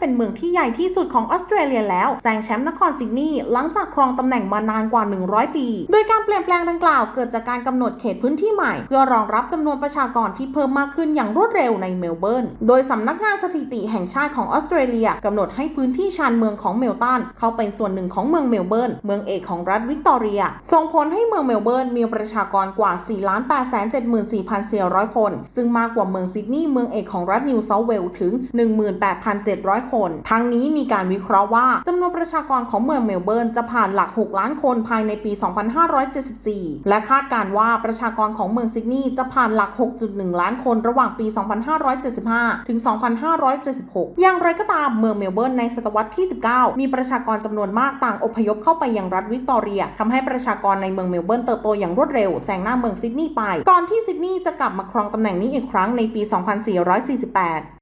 เป็นเมืองที่ใหญ่ที่สุดของออสเตรเลียแล้วแซงแชมป์นครซิดนีย์หลังจากครองตำแหน่งมานานกว่า 100 ปี โดยการเปลี่ยนแปลงดังกล่าวเกิดจากการกำหนดเขตพื้นที่ใหม่ เพื่อรองรับจำนวนประชากรที่เพิ่มมากขึ้นอย่างรวดเร็วในเมลเบิร์น โดยสำนักงานสถิติแห่งชาติของออสเตรเลียกำหนดให้พื้นที่ชานเมืองของเมลตันเข้าเป็นส่วนหนึ่งของเมืองเมลเบิร์นเมืองเอกของรัฐวิกตอเรีย ส่งผลให้เมืองเมลเบิร์นมีประชากรกว่า 4 8 7 4 4 0 0 คน ซึ่งมากกว่าเมืองซิดนีย์เมืองเอกของรัฐนิวเซาท์เวลส์ถึง 18,700คน ทั้งนี้มีการวิเคราะห์ว่าจำนวนประชากรของเมืองเมลเบิร์นจะผ่านหลัก 6 ล้านคนภายในปี 2574 และคาดการว่าประชากรของเมืองซิดนีย์จะผ่านหลัก 6.1 ล้านคนระหว่างปี 2575 ถึง 2576 อย่างไรก็ตามเมืองเมลเบิร์นในศตวรรษที่ 19 มีประชากรจำนวนมากต่างอพยพเข้าไปยังรัฐวิกตอเรียทำให้ประชากรในเมืองเมลเบิร์นเติบโตอย่างรวดเร็วแซงหน้าเมืองซิดนีย์ไป ก่อนที่ซิดนีย์จะกลับมาครองตำแหน่งนี้อีกครั้งในปี 2448